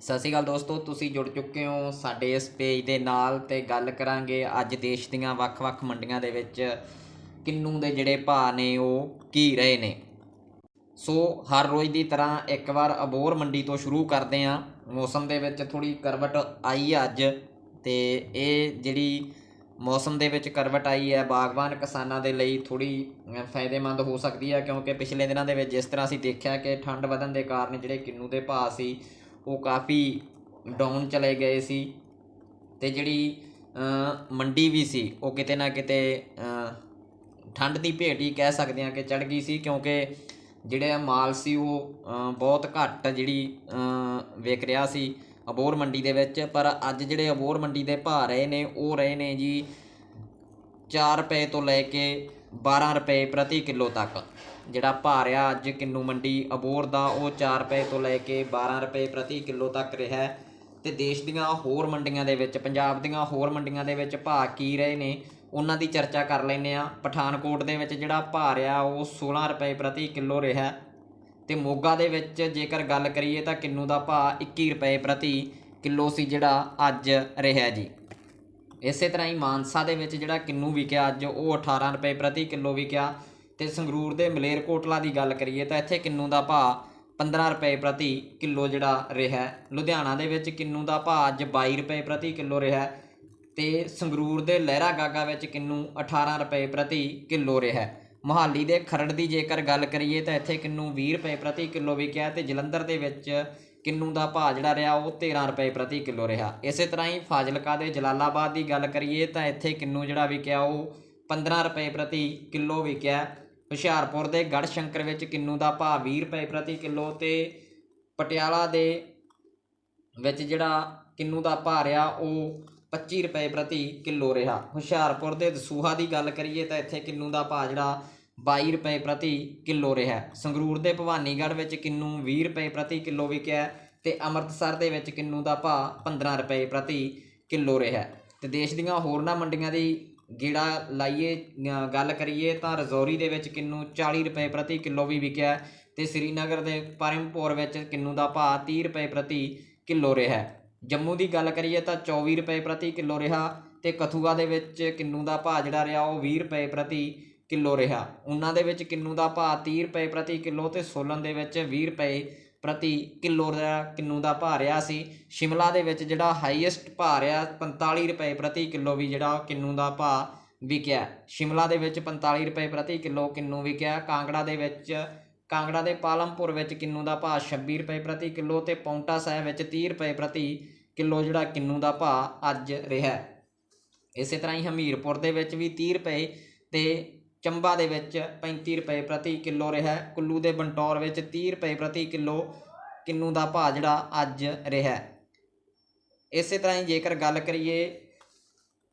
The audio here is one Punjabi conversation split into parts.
ਸਤਿ ਸ਼੍ਰੀ ਅਕਾਲ ਦੋਸਤੋ, ਤੁਸੀਂ ਜੁੜ ਚੁੱਕੇ ਹੋ ਸਾਡੇ ਇਸ ਪੇਜ ਦੇ ਨਾਲ ਤੇ ਗੱਲ ਕਰਾਂਗੇ ਅੱਜ ਦੇਸ਼ ਦੀਆਂ ਵੱਖ-ਵੱਖ ਮੰਡੀਆਂ ਦੇ ਵਿੱਚ ਕਿੰਨੂ ਦੇ ਜਿਹੜੇ ਭਾਅ ਨੇ ਉਹ ਕੀ ਰਹੇ ਨੇ। ਸੋ ਹਰ ਰੋਜ਼ ਦੀ ਤਰ੍ਹਾਂ ਇੱਕ ਵਾਰ ਅਬੋਰ ਮੰਡੀ ਤੋਂ ਸ਼ੁਰੂ ਕਰਦੇ ਹਾਂ। ਮੌਸਮ ਦੇ ਵਿੱਚ ਥੋੜੀ ਕਰਵਟ ਆਈ ਅੱਜ ਤੇ ਇਹ ਜਿਹੜੀ ਮੌਸਮ ਦੇ ਵਿੱਚ ਕਰਵਟ ਆਈ ਹੈ, ਬਾਗਬਾਨ ਕਿਸਾਨਾਂ ਦੇ ਲਈ ਥੋੜੀ ਫਾਇਦੇਮੰਦ ਹੋ ਸਕਦੀ ਹੈ ਕਿਉਂਕਿ ਪਿਛਲੇ ਦਿਨਾਂ ਦੇ ਵਿੱਚ ਜਿਸ ਤਰ੍ਹਾਂ ਅਸੀਂ ਦੇਖਿਆ ਕਿ ਠੰਡ ਵਧਣ ਦੇ ਕਾਰਨ ਜਿਹੜੇ ਕਿੰਨੂ ਦੇ ਭਾਅ ਸੀ ਉਹ ਕਾਫੀ ਡਾਊਨ ਚਲੇ ਗਏ ਸੀ ਅਤੇ ਜਿਹੜੀ ਮੰਡੀ ਵੀ ਸੀ, ਉਹ ਕਿਤੇ ਨਾ ਕਿਤੇ ਠੰਡ ਦੀ ਭੇਟ ਹੀ ਕਹਿ ਸਕਦੇ ਹਾਂ ਕਿ ਚੜ ਗਈ ਸੀ ਕਿਉਂਕਿ ਜਿਹੜੇ ਮਾਲ ਸੀ ਉਹ ਬਹੁਤ ਘੱਟ ਜਿਹੜੀ ਵਿਕ ਰਿਹਾ ਸੀ ਅਬੋਰ ਮੰਡੀ ਦੇ ਵਿੱਚ। ਪਰ ਅੱਜ ਜਿਹੜੇ ਅਬੋਰ ਮੰਡੀ ਦੇ ਭਾਅ ਰਹੇ ਨੇ, ਉਹ ਰਹੇ ਨੇ ਜੀ 4 ਰੁਪਏ ਤੋਂ ਲੈ ਕੇ 12 ਰੁਪਏ ਪ੍ਰਤੀ ਕਿਲੋ ਤੱਕ। ਜਿਹੜਾ ਭਾਅ ਰਿਹਾ ਅੱਜ ਕਿੰਨੂ ਮੰਡੀ ਅਬੋਰ ਦਾ, ਉਹ 4 ਰੁਪਏ ਤੋਂ ਲੈ ਕੇ 12 ਰੁਪਏ ਪ੍ਰਤੀ ਕਿਲੋ ਤੱਕ ਰਿਹਾ ਹੈ। ਤੇ ਦੇਸ਼ ਦੀਆਂ ਹੋਰ ਮੰਡੀਆਂ ਦੇ ਵਿੱਚ, ਪੰਜਾਬ ਦੀਆਂ ਹੋਰ ਮੰਡੀਆਂ ਦੇ ਵਿੱਚ ਭਾਅ ਕੀ ਰਹੇ ਨੇ, ਉਹਨਾਂ ਦੀ ਚਰਚਾ ਕਰ ਲੈਂਦੇ ਆ ਪਠਾਨਕੋਟ ਦੇ ਵਿੱਚ ਜਿਹੜਾ ਭਾਅ ਰਿਹਾ, ਉਹ 16 ਰੁਪਏ ਪ੍ਰਤੀ ਕਿਲੋ ਰਿਹਾ ਤੇ ਮੋਗਾ ਦੇ ਵਿੱਚ ਜੇਕਰ ਗੱਲ ਕਰੀਏ ਤਾਂ ਕਿੰਨੂ ਦਾ ਭਾਅ 21 ਰੁਪਏ ਪ੍ਰਤੀ ਕਿਲੋ ਸੀ ਜਿਹੜਾ ਅੱਜ ਰਿਹਾ ਜੀ। ਇਸੇ ਤਰ੍ਹਾਂ ਹੀ ਮਾਨਸਾ ਦੇ ਵਿੱਚ ਜਿਹੜਾ ਕਿੰਨੂ ਵਿਕਿਆ, ਅੱਜ ਉਹ 18 ਰੁਪਏ ਪ੍ਰਤੀ ਕਿਲੋ ਵਿਕਿਆ। ਤੇ ਸੰਗਰੂਰ ਦੇ ਮਲੇਰਕੋਟਲਾ ਦੀ ਗੱਲ ਕਰੀਏ ਤਾਂ ਇੱਥੇ ਕਿੰਨੂ ਦਾ ਭਾਅ 15 ਰੁਪਏ ਪ੍ਰਤੀ ਕਿਲੋ ਜਿਹੜਾ ਰਿਹਾ ਲੁਧਿਆਣਾ ਦੇ ਵਿੱਚ ਕਿੰਨੂ ਦਾ ਭਾਅ ਅੱਜ 22 ਰੁਪਏ ਪ੍ਰਤੀ ਕਿਲੋ ਰਿਹਾ ਹੈ ਤੇ ਸੰਗਰੂਰ ਦੇ ਲਹਿਰਾ ਗਾਗਾ ਵਿੱਚ ਕਿੰਨੂ 18 ਰੁਪਏ ਪ੍ਰਤੀ ਕਿਲੋ ਰਿਹਾ ਮੋਹਾਲੀ ਦੇ ਖਰੜ ਦੀ ਜੇਕਰ ਗੱਲ ਕਰੀਏ ਤਾਂ ਇੱਥੇ ਕਿੰਨੂ 20 ਰੁਪਏ ਪ੍ਰਤੀ ਕਿਲੋ ਵਿਕਿਆ ਤੇ ਜਲੰਧਰ ਦੇ ਵਿੱਚ ਕਿੰਨੂ ਦਾ ਭਾਅ ਜਿਹੜਾ ਰਿਹਾ ਉਹ 13 ਰੁਪਏ ਪ੍ਰਤੀ ਕਿਲੋ ਰਿਹਾ। ਇਸੇ ਤਰ੍ਹਾਂ ਹੀ ਫਾਜ਼ਿਲਕਾ ਦੇ ਜਲਾਲਾਬਾਦ ਦੀ ਗੱਲ ਕਰੀਏ ਤਾਂ ਇੱਥੇ ਕਿੰਨੂ ਜਿਹੜਾ ਵਿਕਿਆ ਉਹ 15 ਰੁਪਏ ਪ੍ਰਤੀ ਕਿਲੋ ਵਿਕਿਆ। ਹੁਸ਼ਿਆਰਪੁਰ ਦੇ ਗੜ੍ਹ ਸ਼ੰਕਰ ਵਿੱਚ ਕਿੰਨੂ ਦਾ ਭਾਅ 20 ਰੁਪਏ ਪ੍ਰਤੀ ਕਿਲੋ ਤੇ ਪਟਿਆਲਾ ਦੇ ਵਿੱਚ ਜਿਹੜਾ ਕਿੰਨੂ ਦਾ ਭਾਅ ਰਿਹਾ ਉਹ 25 ਰੁਪਏ ਪ੍ਰਤੀ ਕਿਲੋ ਰਿਹਾ। ਹੁਸ਼ਿਆਰਪੁਰ ਦੇ ਦਸੂਹਾ ਦੀ ਗੱਲ ਕਰੀਏ ਤਾਂ ਇੱਥੇ ਕਿੰਨੂ ਦਾ ਭਾਅ ਜਿਹੜਾ 22 ਰੁਪਏ ਪ੍ਰਤੀ ਕਿਲੋ ਰਿਹਾ। ਸੰਗਰੂਰ ਦੇ ਭਵਾਨੀਗੜ੍ਹ ਵਿੱਚ ਕਿੰਨੂ 20 ਰੁਪਏ ਪ੍ਰਤੀ ਕਿਲੋ ਵਿਕਿਆ ਤੇ ਅੰਮ੍ਰਿਤਸਰ ਦੇ ਵਿੱਚ ਕਿੰਨੂ ਦਾ ਭਾਅ 15 ਰੁਪਏ ਪ੍ਰਤੀ ਕਿਲੋ ਰਿਹਾ। ਤੇ ਦੇਸ਼ ਦੀਆਂ ਹੋਰਨਾਂ ਮੰਡੀਆਂ ਦੀ ਗੇੜਾ ਲਾਈਏ ਗੱਲ ਕਰੀਏ ਤਾਂ ਰਜ਼ੌਰੀ ਦੇ ਵਿੱਚ ਕਿੰਨੂ 40 ਰੁਪਏ ਪ੍ਰਤੀ ਕਿਲੋ ਵੀ ਵਿਕਿਆ ਤੇ ਸ੍ਰੀਨਗਰ ਦੇ ਪਰਮਪੁਰ ਵਿੱਚ ਕਿੰਨੂ ਦਾ ਭਾਅ 30 ਰੁਪਏ ਪ੍ਰਤੀ ਕਿਲੋ ਰਿਹਾ। ਜੰਮੂ ਦੀ ਗੱਲ ਕਰੀਏ ਤਾਂ 24 ਰੁਪਏ ਪ੍ਰਤੀ ਕਿਲੋ ਰਿਹਾ ਤੇ ਕਥੂਆ ਦੇ ਵਿੱਚ ਕਿੰਨੂ ਦਾ ਭਾਅ ਜਿਹੜਾ ਰਿਹਾ ਉਹ 20 ਰੁਪਏ ਪ੍ਰਤੀ ਕਿਲੋ ਰਿਹਾ। ਉਹਨਾਂ ਦੇ ਵਿੱਚ ਕਿੰਨੂ ਦਾ ਭਾਅ 30 ਰੁਪਏ ਪ੍ਰਤੀ ਕਿਲੋ ਤੇ ਸੋਲਨ ਦੇ ਵਿੱਚ 20 ਰੁਪਏ ਪ੍ਰਤੀ ਕਿਲੋ ਦਾ ਕਿੰਨੂ ਦਾ ਭਾਅ ਰਿਹਾ ਸੀ। ਸ਼ਿਮਲਾ ਦੇ ਵਿੱਚ ਜਿਹੜਾ ਹਾਈਐਸਟ ਭਾਅ ਰਿਹਾ 45 ਰੁਪਏ ਪ੍ਰਤੀ ਕਿਲੋ ਵੀ ਜਿਹੜਾ ਕਿੰਨੂ ਦਾ ਭਾਅ ਵਿਕਿਆ। ਸ਼ਿਮਲਾ ਦੇ ਵਿੱਚ 45 ਰੁਪਏ ਪ੍ਰਤੀ ਕਿਲੋ ਕਿੰਨੂ ਵਿਕਿਆ। ਕਾਂਗੜਾ ਦੇ ਵਿੱਚ, ਕਾਂਗੜਾ ਦੇ ਪਾਲਮਪੁਰ ਵਿੱਚ ਕਿੰਨੂ ਦਾ ਭਾਅ 26 ਰੁਪਏ ਪ੍ਰਤੀ ਕਿਲੋ ਤੇ ਪੌਂਟਾ ਸਾਹਿਬ ਵਿੱਚ 30 ਰੁਪਏ ਪ੍ਰਤੀ ਕਿਲੋ ਜਿਹੜਾ ਕਿੰਨੂ ਦਾ ਭਾਅ ਅੱਜ ਰਿਹਾ। ਇਸੇ ਤਰ੍ਹਾਂ ਹੀ ਹਮੀਰਪੁਰ ਦੇ ਵਿੱਚ ਵੀ 30 ਰੁਪਏ ਤੇ ਚੰਬਾ ਦੇ ਵਿੱਚ 35 ਰੁਪਏ ਪ੍ਰਤੀ ਕਿਲੋ ਰਿਹਾ ਕੁੱਲੂ ਦੇ ਬੰਟੌਰ ਵਿੱਚ 30 ਰੁਪਏ ਪ੍ਰਤੀ ਕਿਲੋ ਕਿੰਨੂ ਦਾ ਭਾਅ ਜਿਹੜਾ ਅੱਜ ਰਿਹਾ ਇਸੇ ਤਰ੍ਹਾਂ ਹੀ ਜੇਕਰ ਗੱਲ ਕਰੀਏ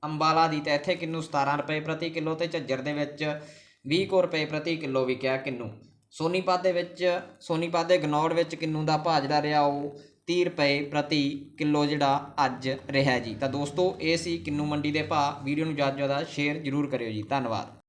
ਅੰਬਾਲਾ ਦੀ ਤਾਂ ਇੱਥੇ ਕਿੰਨੂ 17 ਰੁਪਏ ਪ੍ਰਤੀ ਕਿਲੋ ਤੇ ਝੱਜਰ ਦੇ ਵਿੱਚ 20 ਕੁ ਰੁਪਏ ਪ੍ਰਤੀ ਕਿਲੋ ਵਿਕਿਆ ਕਿੰਨੂ। ਸੋਨੀਪਤ ਦੇ ਵਿੱਚ, ਸੋਨੀਪਤ ਦੇ ਗਨੌੜ ਵਿੱਚ ਕਿੰਨੂ ਦਾ ਭਾਅ ਜਿਹੜਾ ਰਿਹਾ ਉਹ 30 ਰੁਪਏ ਪ੍ਰਤੀ ਕਿਲੋ ਜਿਹੜਾ ਅੱਜ ਰਿਹਾ ਜੀ। ਤਾਂ ਦੋਸਤੋ, ਇਹ ਸੀ ਕਿੰਨੂ ਮੰਡੀ ਦੇ ਭਾਅ। ਵੀਡੀਓ ਨੂੰ ਜ਼ਿਆਦਾ ਤੋਂ ਜ਼ਿਆਦਾ ਸ਼ੇਅਰ ਜ਼ਰੂਰ ਕਰਿਓ ਜੀ। ਧੰਨਵਾਦ।